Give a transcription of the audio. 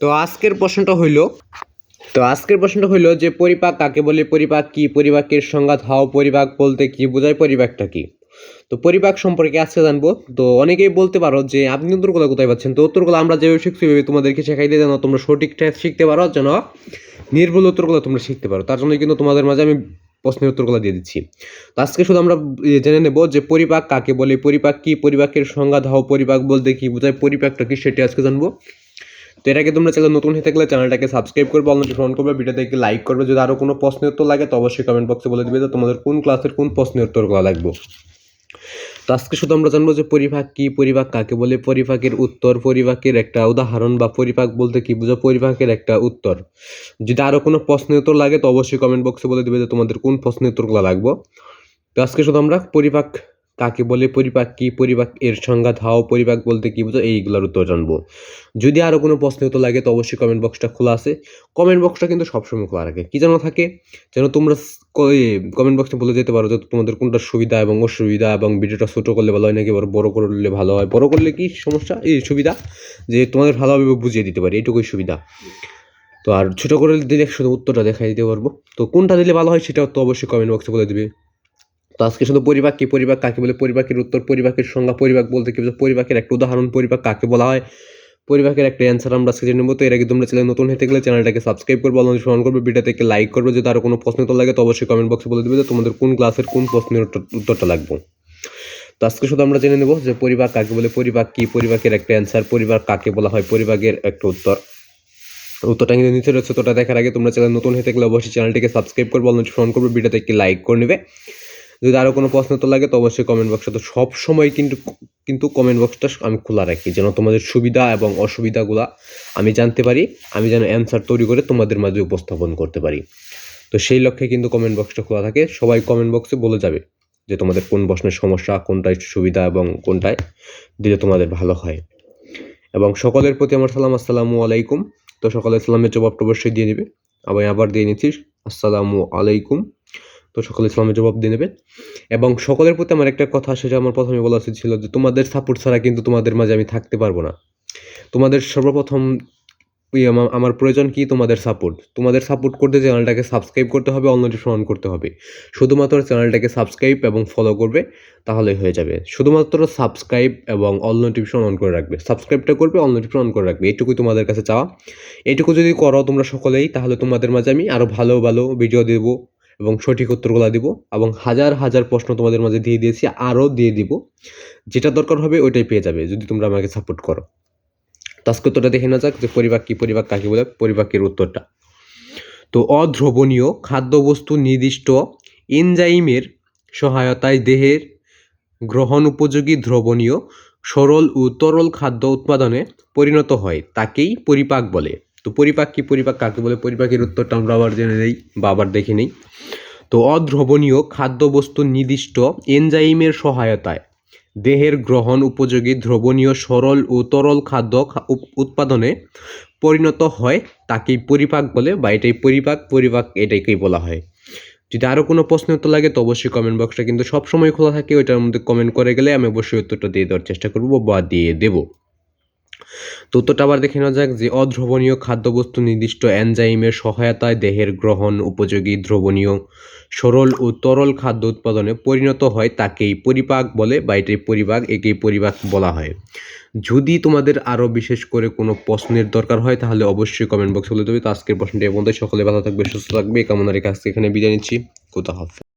তো আজকের প্রশ্নটা হইল, তো আজকের প্রশ্নটা হইল যে পরিপাক কাকে বলে? পরিপাক কি? পরিপাকের সংঘাত হাও পরিপাক বলতে কি বোঝায়? পরিপাকটা কি? তো পরিপাক সম্পর্কে আজকে জানব। তো অনেকেই বলতে পারো যে আপনি উত্তরগুলো কোথায় পাচ্ছেন? তো উত্তরগুলো আমরা যেভাবে শিখছি ওইভাবে তোমাদেরকে শেখাই দিয়ে যেন তোমরা সঠিকটা শিখতে পারো, যেন নির্ভুল উত্তরগুলো তোমরা শিখতে পারো। তার জন্য কিন্তু তোমাদের মাঝে আমি প্রশ্নের উত্তরগুলো দিয়ে দিচ্ছি। তো আজকে শুধু আমরা জেনে নেব যে পরিপাক কাকে বলে? পরিপাক কি? পরিপাকের সংজ্ঞা দাও পরিপাক বলতে কি বোঝায়? পরিপাকটা কি সেটি আজকে জানব। তো আগে তোমরা চ্যানেল নতুন হয়ে থাকলে চ্যানেলটাকে সাবস্ক্রাইব করবে অলরেডি ফোন করবে, ভিডিওতে একটি লাইক করবে। যদি আরও কোনো প্রশ্নের উত্তর লাগে, তো অবশ্যই কমেন্ট বক্সে বলে দিবে যে তোমাদের কোন ক্লাসের কোন প্রশ্নের উত্তরগুলো লাগবে। তো আজকে শুধু আমরা জানব যে পরিপাক কি পরিপাক কাকে বলে? পরিপাকের উত্তর পরিপাকের একটা উদাহরণ বা পরিপাক বলতে কি বুঝো? পরিপাকের একটা উত্তর। যদি আরও কোনো প্রশ্নের উত্তর লাগে, তো অবশ্যই কমেন্ট বক্সে বলে দিবে যে তোমাদের কোন প্রশ্নের উত্তরগুলো লাগবে। তো আজকে শুধু আমরা পরিপাক কাকে বলে পরিপাক কি, পরিপাক এর সংজ্ঞা, ধাও, পরিপাক বলতে কি বুঝো, এইগুলোর উত্তর জানব। যদি আরও কোনো প্রশ্ন উত্তর লাগে তো অবশ্যই কমেন্ট বক্সটা খোলা আছে। কমেন্ট বক্সটা কিন্তু সবসময় খোলা রাখে। কী যেন থাকে? যেন তোমরা কমেন্ট বক্সে বলে যেতে পারো যে তোমাদের কোনটা সুবিধা এবং অসুবিধা এবং ভিডিওটা ছোটো করলে ভালো হয় নাকি বড় করলে ভালো হয়? বড় করলে কি সমস্যা? এই সুবিধা যে তোমাদের ভালোভাবে বুঝিয়ে দিতে পারি, এইটুকুই সুবিধা। তো আর ছোটো করে দিলে শুধু উত্তরটা দেখাই দিতে পারব। তো কোনটা দিলে ভালো হয় সেটাও তো অবশ্যই কমেন্ট বক্সে বলে দিবে। তো আজকে শুধু পরিপাক কি? পরিপাক কাকে বলে? পরিপাকের উত্তর পরিপাকের সংজ্ঞা পরিপাক বলতে কি বোঝায়? পরিপাকের একটা উদাহরণ পরিপাক কাকে বলা হয়? পরিপাকের একটা অ্যান্সার আমরা আজকে জেনে নেব। তো এর আগে তোমরা চ্যানেল নতুন হতে গেলে চ্যানেলটাকে সাবস্ক্রাইব করবে, অলরেডি ফোন করবে ভিডিওতে একটি লাইক করবে। যদি আরও কোনো প্রশ্ন তো লাগে তো অবশ্যই কমেন্ট বক্সে বলে দিবে যে তোমাদের কোন ক্লাসের কোন প্রশ্নের উত্তরটা লাগবে। তো আজকে শুধু আমরা জেনে নেব যে পরিপাক কাকে বলে পরিপাক কি? পরিপাকের একটা অ্যান্সার পরিবার কাকে বলা হয়? পরিপাকের একটা উত্তর। উত্তরটা কিন্তু নিচে রয়েছে তোটা দেখার আগে তোমরা চ্যানেল নতুন হতে গেলে অবশ্যই চ্যানেলটিকে সাবস্ক্রাইব করবে, অলরেডি ফোন করবে ভিডিওতে একটি লাইক করে নেবে। যদি আরও কোনো প্রশ্ন তো লাগে, তো অবশ্যই কমেন্ট বক্সে তো সব সময় কিন্তু কিন্তু কমেন্ট বক্সটা আমি খোলা রাখি, যেন তোমাদের সুবিধা এবং অসুবিধাগুলা আমি জানতে পারি, আমি যেন অ্যান্সার তৈরি করে তোমাদের মাঝে উপস্থাপন করতে পারি। তো সেই লক্ষ্যে কিন্তু কমেন্ট বক্সটা খোলা থাকে, সবাই কমেন্ট বক্সে বলে যাবে যে তোমাদের কোন প্রশ্নের সমস্যা, কোনটায় সুবিধা এবং কোনটায় দিলে তোমাদের ভালো হয়। এবং সকলের প্রতি আমার সালাম, আসসালামু আলাইকুম। তো সকলের সালামের জবাবটা অবশ্যই দিয়ে নেবে আমি আবার দিয়ে নিচ্ছি। আসসালামু আলাইকুম। তো সকলে ইসলামের জবাব দিয়ে নেবে। এবং সকলের প্রতি আমার একটা কথা সেটা আমার প্রথমে বলা উচিত ছিল যে তোমাদের সাপোর্ট ছাড়া কিন্তু তোমাদের মাঝে আমি থাকতে পারব না। তোমাদের সর্বপ্রথম আমার প্রয়োজন কি? তোমাদের সাপোর্ট তোমাদের সাপোর্ট করতে চ্যানেলটাকে সাবস্ক্রাইব করতে হবে অন্য অন করতে হবে। শুধুমাত্র চ্যানেলটাকে সাবস্ক্রাইব এবং ফলো করবে, তাহলেই হয়ে যাবে। শুধুমাত্র সাবস্ক্রাইব এবং অল নোটিফিকেশন অন করে রাখবে। সাবস্ক্রাইবটা করবে অল নোটিফিকেশন অন করে রাখবে। এটুকুই তোমাদের কাছে চাওয়া। এইটুকু যদি করো তোমরা সকলেই, তাহলে তোমাদের মাঝে আমি আরও ভালো ভালো ভিডিও দেবো। এবং সঠিক উত্তরগুলো দিব এবং হাজার হাজার প্রশ্ন তোমাদের মাঝে দিয়ে দিয়েছি, আরও দিয়ে দিব। যেটা দরকার হবে ওইটাই পেয়ে যাবে যদি তোমরা আমাকে সাপোর্ট করো। আজকে উত্তরটা দেখে না যাক যে পরিপাক কি পরিপাক, কাকে বলে, পরিপাকের উত্তরটা। তো অদ্রবণীয় খাদ্যবস্তু নির্দিষ্ট এনজাইমের সহায়তায় দেহের গ্রহণ উপযোগী দ্রবণীয় সরল ও তরল খাদ্য উৎপাদনে পরিণত হয়, তাকেই পরিপাক বলে। তো পরিপাক কি পরিপাক, কাকে বলে পরিপাকের উত্তরটা আমরা আবার জেনে নেই বা আবার দেখে নেই। তো অদ্রবণীয় খাদ্যবস্তু নির্দিষ্ট এনজাইমের সহায়তায় দেহের গ্রহণ উপযোগী দ্রবণীয় সরল ও তরল খাদ্য উৎপাদনে পরিণত হয়, তাকেই পরিপাক বলে বা এটাই পরিপাক পরিপাক এটাকেই বলা হয়। যদি আরও কোনো প্রশ্ন উত্তর লাগে তো অবশ্যই কমেন্ট বক্সটা কিন্তু সবসময় খোলা থাকে, ওইটার মধ্যে কমেন্ট করে গেলে আমি অবশ্যই উত্তরটা দিয়ে দেওয়ার চেষ্টা করব বা দিয়ে দেবো। তো উত্তরটা আবার দেখে নেওয়া যাক যে অদ্রবণীয় খাদ্যবস্তু নির্দিষ্ট এনজাইমের সহায়তায় দেহের গ্রহণ উপযোগী দ্রবণীয়, সরল ও তরল খাদ্য উৎপাদনে পরিণত হয় তাকেই পরিপাক বলে বা এটাই পরিপাক, একেই পরিপাক বলা হয়। যদি তোমাদের আরও বিশেষ করে কোনো প্রশ্নের দরকার হয় তাহলে অবশ্যই কমেন্ট বক্সে বলে দেবে। তো আজকের প্রশ্নটি এর মধ্যে সকলে ভালো থাকবে সুস্থ থাকবে কামনা রেখে আজকে এখানে বিদায় নিচ্ছি। কোথা হবে